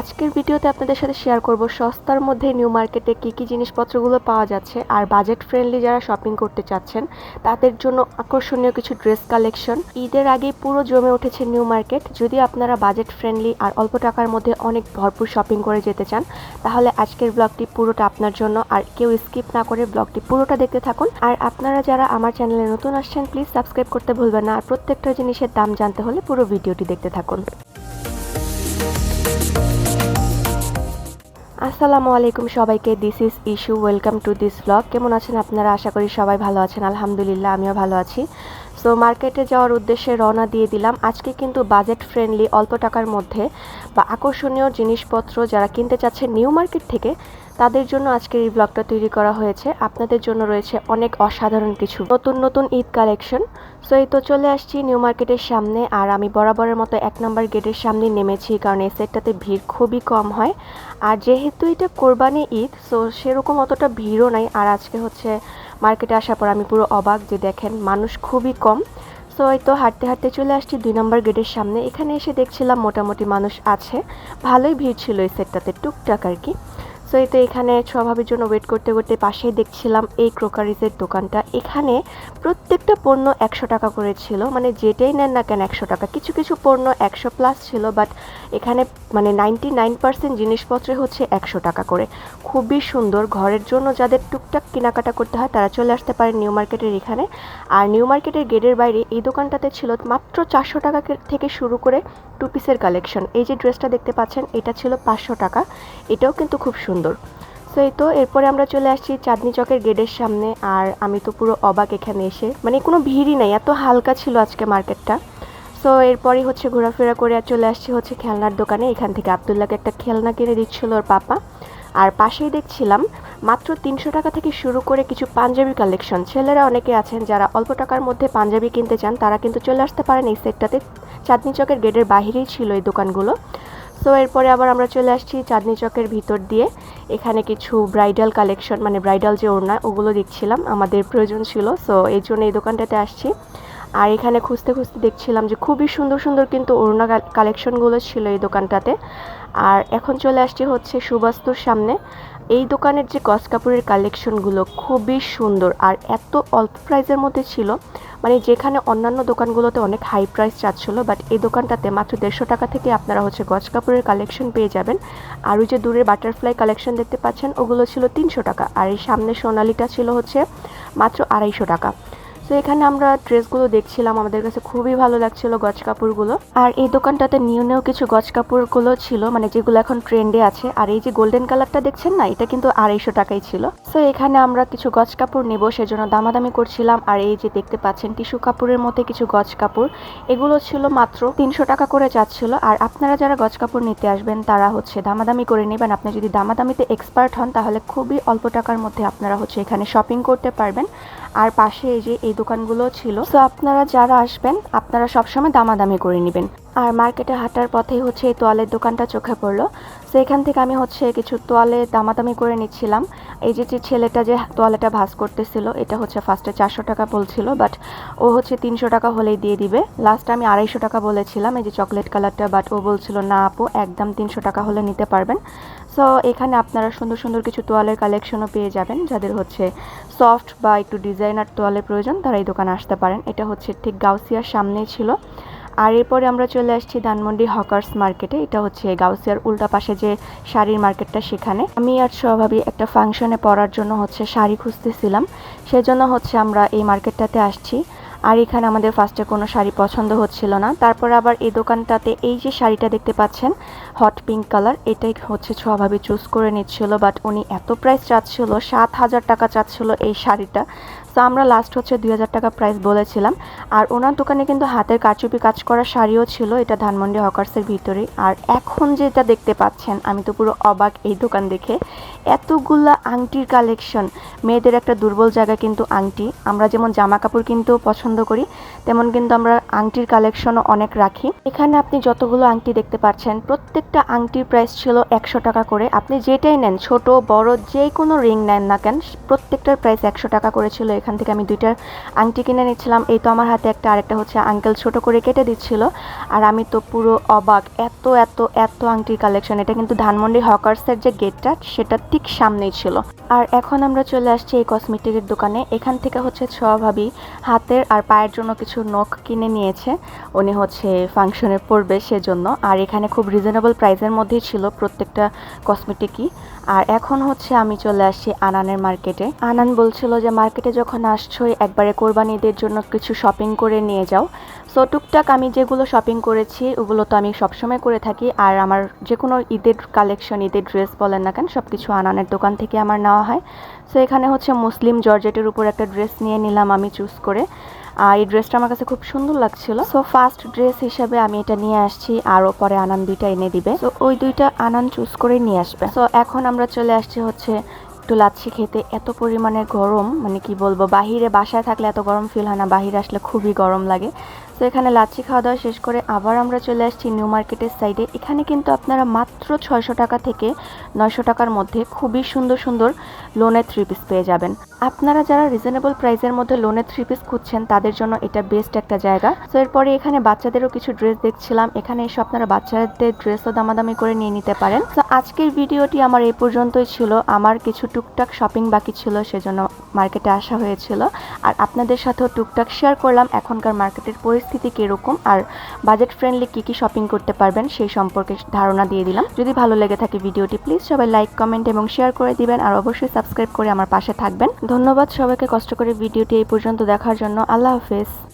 আজকের ভিডিওতে আপনাদের সাথে শেয়ার করব সস্তার মধ্যে নিউ মার্কেটে কী কী জিনিসপত্রগুলো পাওয়া যাচ্ছে আর বাজেট ফ্রেন্ডলি যারা শপিং করতে চাচ্ছেন, তাদের জন্য আকর্ষণীয় কিছু ড্রেস কালেকশন ঈদের আগে পুরো জমে উঠেছে নিউ মার্কেট যদি আপনারা বাজেট ফ্রেন্ডলি আর অল্প টাকার মধ্যে অনেক ভরপুর শপিং করে যেতে চান, তাহলে আজকের ব্লগটি পুরোটা আপনার জন্য। আর কেউ স্কিপ না করে ব্লগটি পুরোটা দেখতে থাকুন। আর আপনারা যারা আমার চ্যানেলে নতুন আসছেন প্লিজ সাবস্ক্রাইব করতে ভুলবেন না। আর প্রত্যেকটা জিনিসের দাম জানতে হলে পুরো ভিডিওটি দেখতে থাকুন। আসসালামু আলাইকুম সবাইকে this is issue welcome to this blog কেমন আছেন আপনারা? আশা করি সবাই ভালো আছেন। আলহামদুলিল্লাহ, আমিও ভালো আছি। সো মার্কেটে যাওয়ার উদ্দেশ্যে রওনা দিয়ে দিলাম। আজকে কিন্তু বাজেট ফ্রেন্ডলি অল্প টাকার মধ্যে বা আকর্ষণীয় জিনিসপত্র যারা কিনতে চাচ্ছে নিউ মার্কেট থেকে তাদের জন্য আজকের এই ব্লগটা তৈরি করা হয়েছে। আপনাদের জন্য রয়েছে অনেক অসাধারণ কিছু। নতুন নতুন ঈদ কালেকশন সো এই তো চলে আসছি নিউ মার্কেটের সামনে। আর আমি বরাবরের মতো এক নম্বর গেটের সামনে নেমেছি, কারণ এই সেটটাতে ভিড় খুবই কম হয়। আর যেহেতু এটা কোরবানি ঈদ সো সেরকম অতটা ভিড়ও নাই। আর আজকে হচ্ছে মার্কেটে আসার পর আমি পুরো অবাক যে দেখেন, মানুষ খুবই কম। সো এই তো হাঁটতে হাঁটতে চলে আসছি দুই নম্বর গেটের সামনে। এখানে এসে দেখছিলাম মোটামুটি মানুষ আছে। ভালোই ভিড় ছিল এই সেটটাতে টুকটাক আর কি। সো এই তো এখানে স্বভাবের জন্য ওয়েট করতে করতে পাশেই দেখছিলাম এই ক্রোকারিজের দোকানটা। এখানে প্রত্যেকটা পণ্য একশো টাকা করে ছিল। মানে যেটাই নেন না কেন একশো টাকা। কিছু কিছু পণ্য একশো প্লাস ছিল বাট এখানে মানে নাইনটি নাইন পার্সেন্ট জিনিসপত্রে হচ্ছে একশো টাকা করে। খুবই সুন্দর। ঘরের জন্য যাদের টুকটাক কেনাকাটা করতে হয়, তারা চলে আসতে পারেন নিউ মার্কেটের এখানে। আর নিউ মার্কেটের গেটের বাইরে এই দোকানটাতে ছিল মাত্র চারশো টাকা থেকে শুরু করে টু পিসের কালেকশন এই যে ড্রেসটা দেখতে পাচ্ছেন, এটা ছিল পাঁচশো টাকা। এটাও কিন্তু খুব সুন্দর। সো এই তো, এরপরে আমরা চলে আসছি চাঁদনি চকের গেটের সামনে, আর আমি তো পুরো অবাক এখানে এসে। মানে কোনো ভিড়ই নাই, এত হালকা ছিল আজকে মার্কেটটা। সো এরপরই হচ্ছে ঘোরাফেরা করে চলে আসছি হচ্ছে খেলনার দোকানে। এখান থেকে আবদুল্লাহকে একটা খেলনা কিনে দিচ্ছিল ওর পাপা। আর পাশেই দেখছিলাম, মাত্র তিনশো টাকা থেকে শুরু করে কিছু পাঞ্জাবি কালেকশন। ছেলেরা অনেকে আছেন যারা অল্প টাকার মধ্যে পাঞ্জাবি কিনতে চান, তারা কিন্তু চলে আসতে পারেন এই সেটটাতে। চাঁদনি চকের গেটের বাহিরেই ছিল এই দোকানগুলো। সো এরপরে আবার আমরা চলে আসছি চাঁদনি চকের ভিতর দিয়ে। এখানে কিছু ব্রাইডাল কালেকশন মানে ব্রাইডাল যে ওড়না, ওগুলো দেখছিলাম, আমাদের প্রয়োজন ছিল। সো এই জন্য এই দোকানটাতে আসছি। আর এখানে খুঁজতে খুঁজতে দেখছিলাম যে খুবই সুন্দর সুন্দর কিন্তু ওড়না কালেকশনগুলো ছিল এই দোকানটাতে। আর এখন চলে আসছি হচ্ছে সুবাস্তুর সামনে। এই দোকানের যে গস কাপড়ের কালেকশনগুলো খুবই সুন্দর আর এত অল্প প্রাইসের মধ্যে ছিল। মানে যেখানে অন্যান্য দোকানগুলোতে অনেক হাই প্রাইস চাচ্ছিল বাট এই দোকানটাতে মাত্র দেড়শো টাকা থেকে আপনারা হচ্ছে গজ কাপড়ের কালেকশন পেয়ে যাবেন। আর ওই যে দূরের বাটারফ্লাই কালেকশন দেখতে পাচ্ছেন, ওগুলো ছিল তিনশো টাকা। আর এই সামনে সোনালিটা ছিল হচ্ছে মাত্র আড়াইশো টাকা। তো এখানে আমরা ড্রেসগুলো দেখছিলাম, আমাদের কাছে খুবই ভালো লাগছিল গজ কাপড়গুলো। আর এই দোকানটাতে নিউ নিউ কিছু গজ কাপড়গুলো ছিল মানে যেগুলো এখন ট্রেন্ডে আছে। আর এই যে গোল্ডেন কালারটা দেখছেন না, এটা কিন্তু আড়াইশো টাকাই ছিল। তো এখানে আমরা কিছু গজ কাপড় নেব, সেজন্য দামাদামি করছিলাম। আর এই যে দেখতে পাচ্ছেন, টিস্যু কাপড়ের মধ্যে কিছু গজ কাপড়। এগুলো ছিল মাত্র তিনশো টাকা করে যাচ্ছিল। আর আপনারা যারা গজ কাপড় নিতে আসবেন, তারা হচ্ছে দামাদামি করে নেবেন। আপনি যদি দামাদামিতে এক্সপার্ট হন, তাহলে খুবই অল্প টাকার মধ্যে আপনারা হচ্ছে এখানে শপিং করতে পারবেন। আর পাশে এই যে এই দোকানগুলো ছিল। তো আপনারা যারা আসবেন, আপনারা সবসময় দামাদামি করে নেবেন। আর মার্কেটে হাঁটার পথেই হচ্ছে এই তোয়ালের দোকানটা চোখে পড়ল। তো এখান থেকে আমি হচ্ছে কিছু তোয়ালে দামাদামি করে নিচ্ছিলাম। এই যে যে ছেলেটা যে তোয়ালেটা ভাজ করতেছিল, এটা হচ্ছে ফার্স্টে চারশো টাকা বলছিল বাট ও হচ্ছে তিনশো টাকা হলেই দিয়ে দিবে। লাস্ট আমি আড়াইশো টাকা বলেছিলাম, এই যে চকলেট কালারটা বাট ও বলছিল, না আপু, একদম তিনশো টাকা হলে নিতে পারবেন। সো এখানে আপনারা সুন্দর সুন্দর কিছু তোয়ালের কালেকশনও পেয়ে যাবেন, যাদের হচ্ছে সফট বা একটু ডিজাইনার তোয়ালের প্রয়োজন, তারা এই দোকানে আসতে পারেন। এটা হচ্ছে ঠিক গাউসিয়ার সামনেই ছিল। আর এরপরে আমরা চলে আসছি ধানমন্ডি হকার্স মার্কেটে। এটা হচ্ছে গাউসিয়ার উল্টা পাশে যে শাড়ির মার্কেটটা সেখানে। আমি আর স্বভাবই একটা ফাংশনে পরার জন্য হচ্ছে শাড়ি খুঁজতেছিলাম। সেজন্য হচ্ছে আমরা এই মার্কেটটাতে আসছি। আর এখানে আমাদের ফার্স্টে কোনো শাড়ি পছন্দ হচ্ছিল না। তারপর আবার এই দোকানটাতে এই যে শাড়িটা দেখতে পাচ্ছেন, হট পিঙ্ক কালার, এটাই হচ্ছে স্বভাবে চুজ করে নিচ্ছিল। বাট উনি এত প্রাইস চাচ্ছিল, সাত হাজার টাকা চাচ্ছিল এই শাড়িটা। তো আমরা লাস্ট হচ্ছে দুই হাজার টাকা প্রাইস বলেছিলাম। আর ওনার দোকানে কিন্তু হাতের কারচুপি কাজ করা শাড়িও ছিল, এটা ধানমন্ডি হকার্সের ভিতরে আর এখন যেটা দেখতে পাচ্ছেন, আমি তো পুরো অবাক এই দোকান দেখে। এতগুলা আংটির কালেকশন মেয়েদের একটা দুর্বল জায়গা কিন্তু আংটি। আমরা যেমন জামা কাপড় কিন্তু পছন্দ করি, তেমন কিন্তু আমরা আংটির কালেকশনও অনেক রাখি। এখানে আপনি যতগুলো আংটি দেখতে পাচ্ছেন, প্রত্যেকটা আংটির প্রাইস ছিল একশো টাকা করে। আপনি যেটাই নেন, ছোট, বড় যে কোনো রিং নেন না কেন, প্রত্যেকটার প্রাইস একশো টাকা করে ছিল এখান থেকে আমি দুইটা আংটি কিনে নিচ্ছিলাম। এই তো আমার হাতে একটা, আরেকটা হচ্ছে আঙ্কেল ছোট করে কেটে দিচ্ছিল। আর আমি তো পুরো অবাক, এত এত এত আংটির কালেকশন এটা কিন্তু ধানমন্ডি হকার্সের যে গেটটা সেটা ঠিক সামনেই ছিল। আর এখন আমরা চলে আসছি এই কসমেটিকের দোকানে। এখান থেকে হচ্ছে স্বভাবী হাতের আর পায়ের জন্য কিছু নখ কিনে নিয়েছে। উনি হচ্ছে ফাংশনে পড়বে সেজন্য। আর এখানে খুব রিজনেবল প্রাইসের মধ্যেই ছিল প্রত্যেকটা কসমেটিকই আর এখন হচ্ছে আমি চলে আসছি আনানের মার্কেটে আনান বলছিল যে মার্কেটে যখন আসছোই, একবারে কোরবানি ঈদের জন্য কিছু শপিং করে নিয়ে যাও। সো টুকটাক আমি যেগুলো শপিং করেছি, ওগুলো তো আমি সবসময় করে থাকি। আর আমার যে কোনো ঈদের কালেকশন ঈদের ড্রেস বলেন না কেন সব কিছু আনানের দোকান থেকে আমার নেওয়া হয়। সো এখানে হচ্ছে মুসলিম জর্জেটের উপর একটা ড্রেস নিয়ে নিলাম আমি চুজ করে। আর এই ড্রেসটা আমার কাছে খুব সুন্দর লাগছিল। সো ফার্স্ট ড্রেস হিসাবে আমি এটা নিয়ে আসছি আরও পরে আনান দুইটা এনে দিবে। তো ওই দুইটা আনান চুজ করে নিয়ে আসবে। সো এখন আমরা চলে আসছি হচ্ছে একটু লাচ্ছি খেতে, এত পরিমাণে গরম মানে কি বলব, বাহিরে বাসায় থাকলে এত গরম ফিল হয় না, বাহিরে আসলে খুবই গরম লাগে। তো এখানে লাচ্ছি খাওয়া দাওয়া শেষ করে আবার আমরা চলে আসছি নিউ মার্কেটের সাইডে। এখানে কিন্তু আপনারা মাত্র ছয়শো টাকা থেকে নয়শো টাকার মধ্যে খুবই সুন্দর সুন্দর লোনের থ্রি পিস পেয়ে যাবেন। আপনারা যারা রিজনেবল প্রাইসের মধ্যে লোনের থ্রি পিস খুঁজছেন, তাদের জন্য এটা বেস্ট একটা জায়গা। তো এরপরে এখানে বাচ্চাদেরও কিছু ড্রেস দেখছিলাম। এখানে এসে আপনারা বাচ্চাদের ড্রেসও দামাদামি করে নিয়ে নিতে পারেন। তো আজকের ভিডিওটি আমার এই পর্যন্তই ছিল। আমার কিছু টুকটাক শপিং বাকি ছিল, সেজন্য মার্কেটে আসা হয়েছিল। আর আপনাদের সাথেও টুকটাক শেয়ার করলাম এখনকার মার্কেটের পরিস্থিতি কীরকম আর বাজেট ফ্রেন্ডলি কী কী শপিং করতে পারবেন সেই সম্পর্কে ধারণা দিয়ে দিলাম। যদি ভালো লেগে থাকে ভিডিওটি প্লিজ সবাই লাইক কমেন্ট এবং শেয়ার করে দিবেন আর অবশ্যই সাবস্ক্রাইব করে আমার পাশে থাকবেন। ধন্যবাদ সবাইকে কষ্ট করে ভিডিওটি এই পর্যন্ত দেখার জন্য। আল্লাহ হাফেজ।